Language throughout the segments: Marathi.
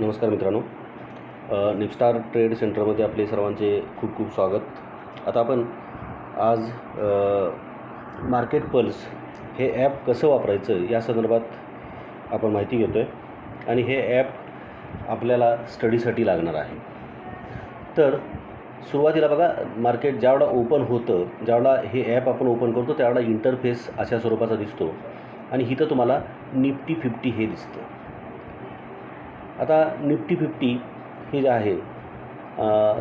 नमस्कार मित्रांनो. निपस्टार ट्रेड सेंटरमध्ये आपले सर्वांचे खूप खूप स्वागत. आता आपण आज मार्केट पल्स हे ॲप कसं वापरायचं या संदर्भात आपण माहिती घेतो आहे आणि हे ॲप आपल्याला स्टडीसाठी लागणार आहे. तर सुरुवातीला बघा मार्केट ज्यावेळा ओपन होतं ज्यावेळा हे ॲप आपण ओपन करतो त्यावेळा इंटरफेस अशा स्वरूपाचा दिसतो. आणि इथं तुम्हाला निफ्टी फिफ्टी हे दिसतं. आता निफ्टी फिफ्टी हे जे आहे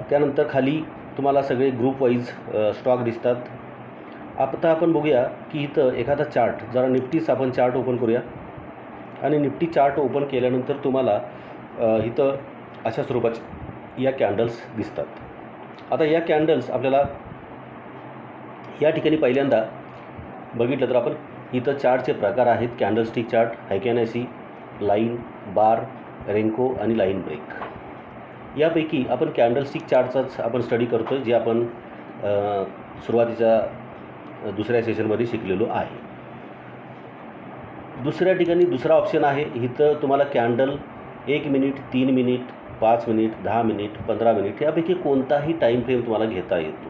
त्यानंतर खाली तुम्हाला सगळे ग्रुप वाईज स्टॉक दिसतात. आता आपण बघूया की इथं एखादा चार्ट जरा निफ्टीच आपण चार्ट ओपन करूया. आणि निफ्टी चार्ट ओपन केल्यानंतर तुम्हाला इथं अशा स्वरूपाचे या कॅन्डल्स दिसतात. आता या कॅन्डल्स आपल्याला या ठिकाणी पहिल्यांदा बघितलं तर आपण इथं चार्टचे प्रकार आहेत. Candlestick chart heikin ashi line bar renko आणि लाईन ब्रेक. यापैकी आपण कॅन्डलस्टिक चार्टचाच आपण स्टडी करतो आहे जे आपण सुरुवातीच्या दुसऱ्या सेशनमध्ये शिकलेलो आहे. दुसऱ्या ठिकाणी दुसरा ऑप्शन आहे इथं तुम्हाला कॅन्डल एक मिनिट तीन मिनिट पाच मिनिट दहा मिनिट पंधरा मिनिट यापैकी कोणताही टाईम फ्रेम तुम्हाला घेता येतो.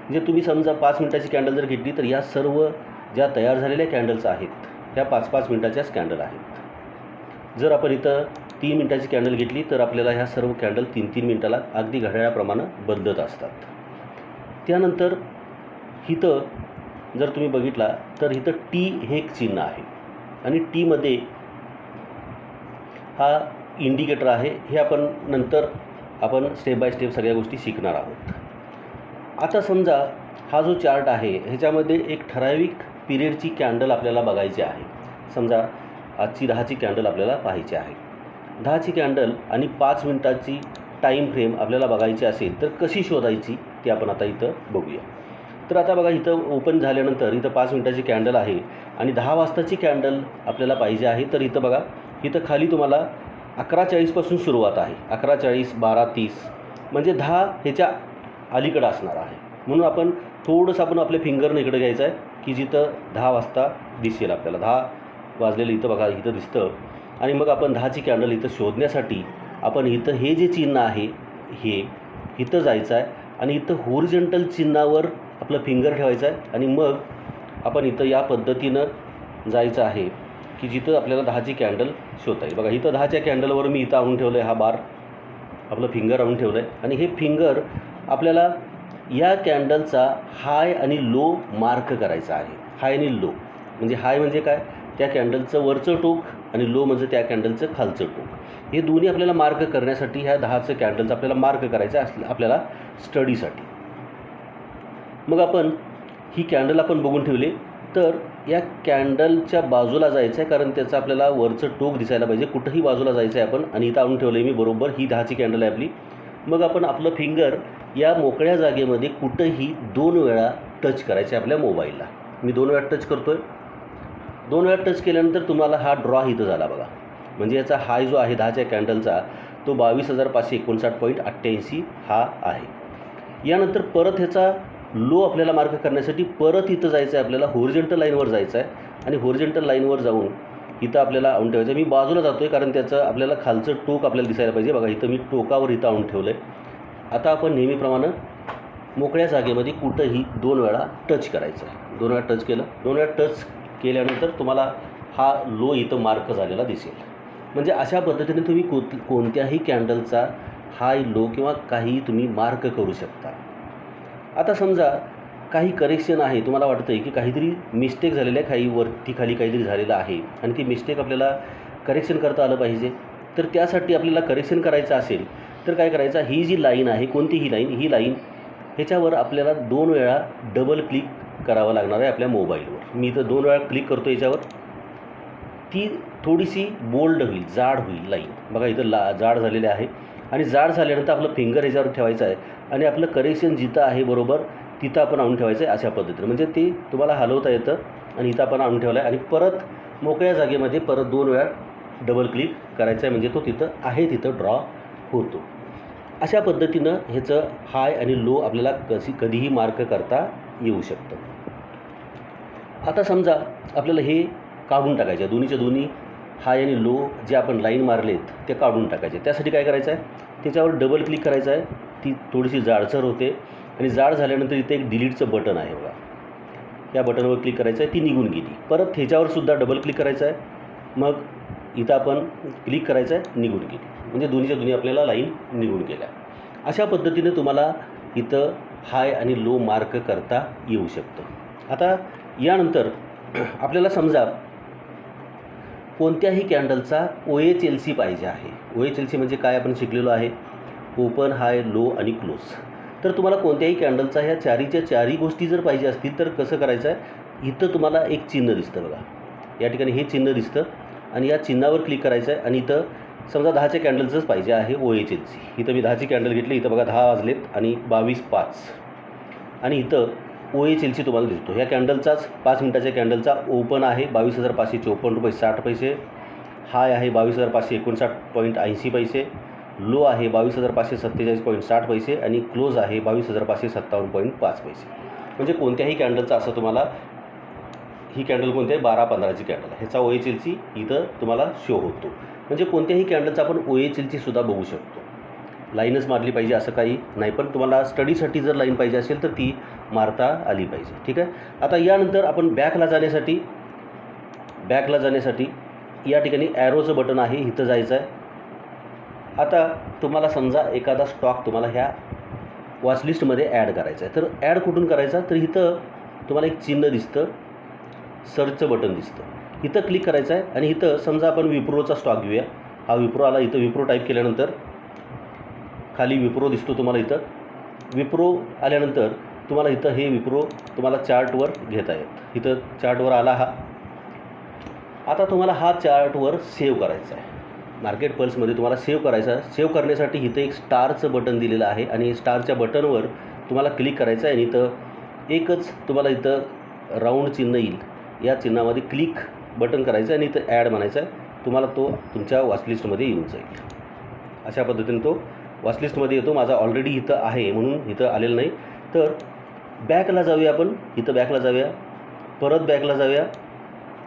म्हणजे तुम्ही समजा पाच मिनिटाची कॅन्डल जर घेतली तर या सर्व ज्या तयार झालेल्या कॅन्डल्स आहेत ह्या पाच पाच मिनिटाच्याच कॅन्डल आहेत. जर आपण इथं तीन मिनटाची कॅन्डल घेतली तर आपल्याला ह्या सर्व कॅन्डल तीन तीन मिनटाला अगदी घड्याळाप्रमाणे बदलत असतात. त्यानंतर इथं जर तुम्ही बघितला तर इथं टी हे एक चिन्ह आहे. आणि टीमध्ये हा इंडिकेटर आहे. हे आपण नंतर आपण स्टेप बाय स्टेप सगळ्या गोष्टी शिकणार आहोत. आता समजा हा जो चार्ट आहे ह्याच्यामध्ये एक ठराविक पिरियडची कॅन्डल आपल्याला बघायची आहे. समजा आजची दहाची कॅन्डल आपल्याला पाहायची आहे. दहाची कॅन्डल आणि पाच मिनटाची टाईम फ्रेम आपल्याला बघायची असेल तर कशी शोधायची ती आपण आता इथं बघूया. तर आता बघा इथं ओपन झाल्यानंतर इथं पाच मिनटाची कॅन्डल आहे आणि दहा वाजताची कॅन्डल आपल्याला पाहिजे आहे. तर इथं बघा इथं खाली तुम्हाला अकरा चाळीसपासून सुरुवात आहे. अकरा चाळीस बारा तीस म्हणजे दहा ह्याच्या अलीकडं असणार आहे. म्हणून आपण थोडंसं आपण आपल्या फिंगरनं इकडं घ्यायचं आहे की जिथं दहा वाजता दिसेल आपल्याला. दहा वाजलेलं इथं बघा इथं दिसतं. आणि मग आपण दहाची कॅन्डल इथं शोधण्यासाठी आपण इथं हे जे चिन्ह आहे हे इथं जायचं आहे आणि इथं होरिजेंटल चिन्हावर आपलं फिंगर ठेवायचं आहे. आणि मग आपण इथं या पद्धतीनं जायचं आहे की जिथं आपल्याला दहाची कॅन्डल शोधता येईल बघा इथं दहाच्या कॅन्डलवर मी इथं आणून ठेवलं आहे हा बार. आपलं फिंगर आणून ठेवलं आहे आणि हे फिंगर आपल्याला या कॅन्डलचा हाय आणि लो मार्क करायचा आहे. हाय आणि लो म्हणजे हाय म्हणजे काय? त्या कॅन्डलचं वरचं टोक आणि लो म्हणजे त्या कॅन्डलचं खालचं टोक. हे दोन्ही आपल्याला मार्क करण्यासाठी ह्या दहाचं कॅन्डलचं आपल्याला मार्क करायचं आहे आपल्याला स्टडीसाठी. मग आपण ही कॅन्डल आपण बघून ठेवली. तर या कॅन्डलच्या बाजूला जायचं आहे कारण त्याचं आपल्याला वरचं टोक दिसायला पाहिजे. कुठंही बाजूला जायचं आहे आपण आणि इथं आणून ठेवलं आहे मी बरोबर ही दहाची कॅन्डल आहे आपली. मग आपण आपलं फिंगर या मोकळ्या जागेमध्ये कुठंही दोन वेळा टच करायचे आपल्या मोबाईलला. मी दोन वेळा टच करतो आहे दोन वेळा टच केल्यानंतर तुम्हाला हा ड्रॉ इथं झाला बघा. म्हणजे याचा हाय जो आहे दहाच्या कॅन्डलचा तो बावीस हजार पाचशे एकोणसाठ पॉईंट अठ्ठ्याऐंशी हा आहे. यानंतर परत ह्याचा लो आपल्याला मार्क करण्यासाठी परत इथं जायचं आहे आपल्याला होरिजेंटल लाईनवर जायचं आहे आणि होरिजेंटल लाईनवर जाऊन इथं आपल्याला आणून ठेवायचं आहे मी बाजूला जातो आहे कारण त्याचं आपल्याला खालचं टोक आपल्याला दिसायला पाहिजे. बघा इथं मी टोकावर इथं आणून ठेवलं आहे आता आपण नेहमीप्रमाणे मोकळ्या जागेमध्ये कुठंही दोन वेळा टच करायचं आहे दोन वेळा टच केलं. दोन वेळा टच केल्यानंतर तुम्हाला हा लो इथं मार्क झालेला दिसेल. म्हणजे अशा पद्धतीने तुम्ही को कोणत्याही कॅन्डलचा हाय लो किंवा काहीही तुम्ही मार्क करू शकता. आता समजा काही करेक्शन आहे तुम्हाला वाटतं आहे की काहीतरी मिस्टेक झालेलं आहे काही वरती खाली काहीतरी झालेलं आहे आणि ती मिस्टेक आपल्याला करेक्शन करता आलं पाहिजे तर त्यासाठी आपल्याला करेक्शन करायचं असेल तर काय करायचं? ही जी लाईन आहे कोणती ही लाईन? ही लाईन ह्याच्यावर आपल्याला दोन वेळा डबल क्लिक करावं लागणार आहे आपल्या मोबाईलवर. मी इथं दोन वेळा क्लिक करतो याच्यावर. ती थोडीशी बोल्ड होईल जाड होईल लाईन बघा इथं ला जाड झालेले आहे. आणि जाड झाल्यानंतर आपलं फिंगर ह्याच्यावर ठेवायचं आहे. आणि आपलं करेक्शन जिथं आहे बरोबर तिथं आपण आणून ठेवायचं आहे अशा पद्धतीनं. म्हणजे ते तुम्हाला हलवता येतं आणि इथं आपण आणून ठेवलं आहे आणि परत मोकळ्या जागेमध्ये परत दोन वेळा डबल क्लिक करायचं आहे. म्हणजे तो तिथं आहे तिथं ड्रॉ होतो. अशा पद्धतीनं ह्याचं हाय आणि लो आपल्याला कशी कधीही मार्क करता येऊ शकतं. आता समजा आपल्याला हे काढून टाकायचं आहे. दोन्हीच्या दोन्ही हाय आणि लो जे आपण लाईन मारलेत ते काढून टाकायचे त्यासाठी काय करायचं आहे? त्याच्यावर डबल क्लिक करायचं आहे. ती थोडीशी जाडसर होते. आणि जाड झाल्यानंतर इथे एक डिलीटचं बटन आहे बघा. या बटनवर क्लिक करायचं आहे. ती निघून गेली. परत ह्याच्यावर सुद्धा डबल क्लिक करायचं आहे. मग इथं आपण क्लिक करायचं आहे. निघून गेली. म्हणजे दोन्हीच्या दोन्ही आपल्याला लाईन निघून गेल्या. अशा पद्धतीने तुम्हाला इथं हाय आणि लो मार्क करता येऊ शकतं. आता यानंतर आपल्याला समजा कोणत्याही कॅन्डलचा ओ एच एल सी पाहिजे आहे. ओ एच एल सी म्हणजे काय आपण शिकलेलो आहे? ओपन हाय लो आणि क्लोज. तर तुम्हाला कोणत्याही कॅन्डलचा ह्या चारीच्या चारही गोष्टी जर पाहिजे असतील तर कसं करायचं आहे? इथं तुम्हाला एक चिन्ह दिसतं बघा. या ठिकाणी हे चिन्ह दिसतं आणि या चिन्हावर क्लिक करायचं आहे आणि इथं समजा दहाच्या कॅन्डलचंच पाहिजे आहे ओ एच एल सी. इथं मी दहाची कॅन्डल घेतली इथं बघा दहा वाजलेत आणि बावीस पाच. आणि इथं ओ एच एल सी तुम्हाला दिसतो. ह्या कॅन्डलचाच पाच मिनटाच्या कॅन्डलचा ओपन आहे बावीस हजार पाचशे चोपन्न रुपये साठ पैसे. हाय आहे बावीस हजार पाचशे एकोणसाठ पॉईंट ऐंशी पैसे. लो आहे बावीस हजार पाचशे सत्तेचाळीस पॉईंट साठ पैसे आणि क्लोज आहे बावीस हजार पाचशे सत्तावन्न पॉईंट पाच पैसे. म्हणजे कोणत्याही कॅन्डलचा असं तुम्हाला ही कॅन्डल कोणती आहे? बारा पंधराची कॅन्डल ह्याचा ओ एच एल सी इथं तुम्हाला शो होतो. म्हणजे कोणत्याही कॅन्डलचा आपण ओ एच एल सुद्धा बघू शकतो. लाईनच मारली पाहिजे असं काही नाही पण तुम्हाला स्टडीसाठी जर लाईन पाहिजे असेल तर ती मारता आली पाहिजे ठीक आहे? आता यानंतर आपण बॅकला जाण्यासाठी बॅकला जाण्यासाठी या ठिकाणी ॲरोचं बटन आहे इथं जायचं आहे. आता तुम्हाला समजा एखादा स्टॉक तुम्हाला ह्या वॉचलिस्टमध्ये ॲड करायचा आहे. तर ॲड कुठून करायचा? तर इथं तुम्हाला एक चिन्ह दिसतं सर्चचं बटन दिसतं. इथं क्लिक करायचं आहे आणि इथं समजा आपण विप्रोचा स्टॉक घेऊया. हा विप्रो आला इथं विप्रो टाईप केल्यानंतर खाली विप्रो दिसतो तुम्हाला इथं. विप्रो आल्यानंतर तुम्हाला इथं हे विप्रो तुम्हाला चार्टवर घेता येत. इथं चार्टवर आला हा. आता तुम्हाला हा चार्टवर सेव्ह करायचा आहे. मार्केट पल्समध्ये तुम्हाला सेव्ह करायचा आहे. सेव्ह करण्यासाठी इथं एक स्टारचं बटन दिलेलं आहे आणि स्टारच्या बटनवर तुम्हाला क्लिक करायचं आहे आणि इथं एकच तुम्हाला इथं राऊंड चिन्ह येईल. या चिन्हामध्ये क्लिक बटन करायचं आहे आणि इथं ॲड म्हणायचं आहे. तुम्हाला तो तुमच्या वॉचलिस्टमध्ये येऊन जाईल. अशा पद्धतीने तो वॉचलिस्टमध्ये येतो. माझा ऑलरेडी इथं आहे म्हणून इथं आलेलं नाही. तर बॅकला जाऊया आपण. इथं बॅकला जाऊया. परत बॅकला जाऊया.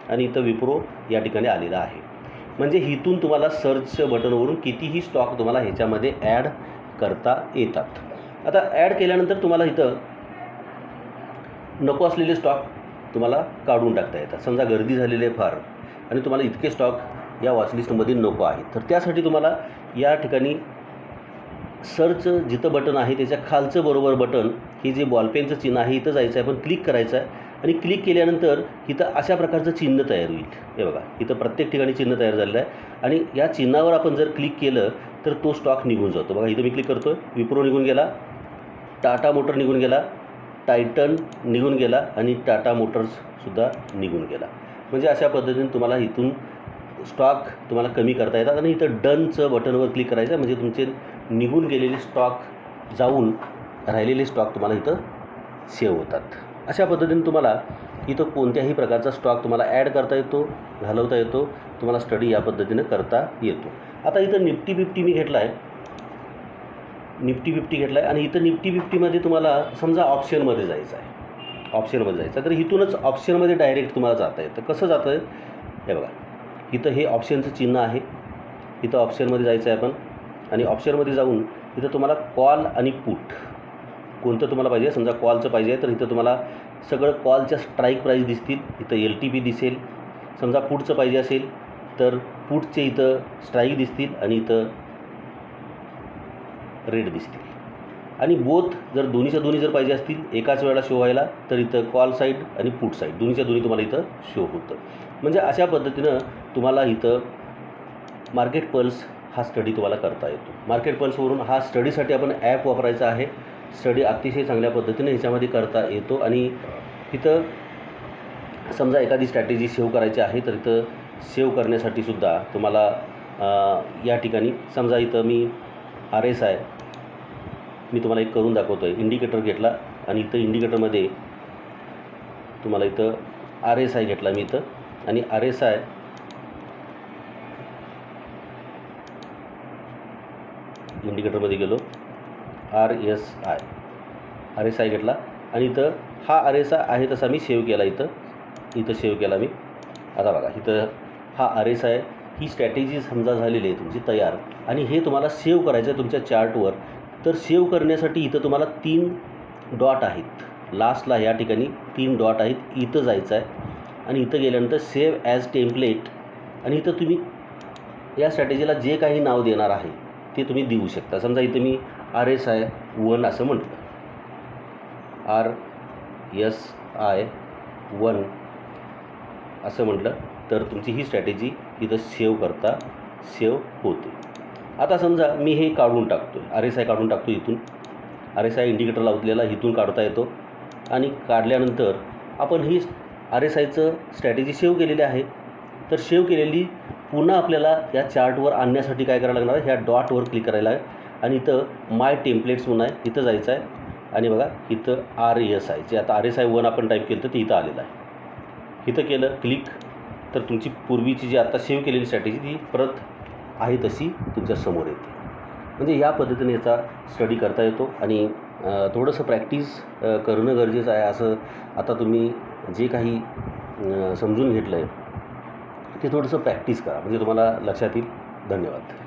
आणि इथं विप्रो या ठिकाणी आलेला आहे. म्हणजे इथून तुम्हाला सर्च बटनवरून कितीही स्टॉक तुम्हाला ह्याच्यामध्ये ॲड करता येतात. आता ॲड केल्यानंतर तुम्हाला इथं नको असलेले स्टॉक तुम्हाला काढून टाकता येतात. समजा गर्दी झालेली आहे फार आणि तुम्हाला इतके स्टॉक या वॉचलिस्टमध्ये नको आहेत. तर त्यासाठी तुम्हाला या ठिकाणी सर्च जिथं बटन आहे त्याच्या खालचं बरोबर बटन हे जे बॉलपेनचं चिन्ह आहे इथं जायचं आहे पण क्लिक करायचं आहे. आणि क्लिक केल्यानंतर इथं अशा प्रकारचं चिन्ह तयार होईल. हे बघा इथं प्रत्येक ठिकाणी चिन्ह तयार झालेलं आहे. आणि या चिन्हावर आपण जर क्लिक केलं तर तो स्टॉक निघून जातो. बघा इथं मी क्लिक करतो आहे विप्रो निघून गेला. टाटा मोटर निघून गेला. टायटन निघून गेला. आणि टाटा मोटर्ससुद्धा निघून गेला. म्हणजे अशा पद्धतीने तुम्हाला इथून स्टॉक तुम्हाला कमी करता येतात आणि इथं डनचं बटनवर क्लिक करायचं म्हणजे तुमचे निघून गेलेले स्टॉक जाऊन राहिलेले स्टॉक तुम्हाला इथं सेव्ह होतात. अशा पद्धतीने तुम्हाला इथं कोणत्याही प्रकारचा स्टॉक तुम्हाला ॲड करता येतो घालवता येतो तुम्हाला स्टडी या पद्धतीनं करता येतो. आता इथं निफ्टी फिफ्टी मी घेतला आहे निफ्टी फिफ्टी घेतला आहे आणि इथं निफ्टी फिफ्टीमध्ये तुम्हाला समजा ऑप्शनमध्ये जायचं आहे. ऑप्शनमध्ये जायचं तर इथूनच ऑप्शनमध्ये डायरेक्ट तुम्हाला जाता येतं. कसं जातं? आहे हे बघा. इथं हे ऑप्शनचं चिन्ह आहे. इथं ऑप्शनमध्ये जायचं आहे आपण. आणि ऑप्शनमध्ये जाऊन इथं तुम्हाला कॉल आणि पुट कोणतं तुम्हाला पाहिजे? समजा कॉलचं पाहिजे तर इथं तुम्हाला सगळं कॉलच्या स्ट्राईक प्राईस दिसतील. इथं एल टी पी दिसेल. समजा पुटचं पाहिजे असेल तर पुटचे इथं स्ट्राईक दिसतील आणि इथं रेट दिसतील. आणि बोथ जर दोन्हीच्या दोन्ही जर पाहिजे असतील एकाच वेळेला शो व्हायला तर इथं कॉल साईड आणि पुट साईड दोन्हीच्या दोन्ही तुम्हाला इथं शो होतं. म्हणजे अशा पद्धतीनं तुम्हाला इथं मार्केट पल्स हा स्टडी तुम्हाला करता येतो. मार्केट पल्सवरून हा स्टडीसाठी आपण ॲप वापरायचा आहे. स्टडी अतिशय चांगल्या पद्धतीने ह्याच्यामध्ये करता येतो आणि इथं समजा एखादी स्ट्रॅटेजी सेव्ह करायची आहे तर इथं सेव्ह करण्यासाठी सुद्धा तुम्हाला या ठिकाणी समजा इथं मी आर एस आय मी तुम्हाला एक करून दाखवतो आहे इंडिकेटर घेतला आणि इथं इंडिकेटरमध्ये तुम्हाला इथं आर एस आय घेतला मी इथं. आणि आर एस आय इंडिकेटरमध्ये गेलो. R S I. R S I घेतला आणि इथं हा आर एस आय आहे तसा मी सेव्ह केला इथं. इथं सेव्ह केला मी. आता बघा इथं हा आर एस आय ही स्ट्रॅटेजी समजा झालेली आहे तुमची तयार. आणि हे तुम्हाला सेव्ह करायचं आहे तुमच्या चार्टवर तर सेव्ह करण्यासाठी इथं तुम्हाला तीन डॉट आहेत. लास्टला या ठिकाणी तीन डॉट आहेत. इथं जायचं आहे. आणि इथं गेल्यानंतर सेव्ह ॲज टेम्पलेट आणि इथं तुम्ही या स्ट्रॅटेजीला जे काही नाव देणार आहे ते तुम्ही देऊ शकता. समजा इथं मी आर एस आय वन असं म्हटलं आर एस आय वन असं म्हटलं तर तुमची ही स्ट्रॅटेजी इथं सेव्ह करता सेव्ह होते. आता समजा मी हे काढून टाकतो आहे आर एस आय काढून टाकतो इथून. आर एस आय इंडिकेटर लावलेला इथून काढता येतो. आणि काढल्यानंतर आपण ही आर एस आयचं स्ट्रॅटेजी सेव्ह केलेली आहे. तर सेव्ह केलेली पुन्हा आपल्याला या चार्टवर आणण्यासाठी काय करायला लागणार आहे? ह्या डॉटवर क्लिक करायला आहे. आणि इथं माय टेम्पलेट्स म्हणून आहे. इथं जायचं आहे. आणि बघा इथं आर एस आय जे आता आर एस आय वन आपण टाईप केलं तर ते इथं आलेलं आहे. इथं केलं क्लिक तर तुमची पूर्वीची जी आता सेव्ह केलेली स्ट्रॅटेजी ती परत आहे तशी तुमच्यासमोर येते. म्हणजे या पद्धतीने याचा स्टडी करता येतो. आणि थोडंसं प्रॅक्टिस करणं गरजेचं आहे. असं आता तुम्ही जे काही समजून घेतलं आहे ते थोडंसं प्रॅक्टिस करा. म्हणजे तुम्हाला लक्षात येईल. धन्यवाद.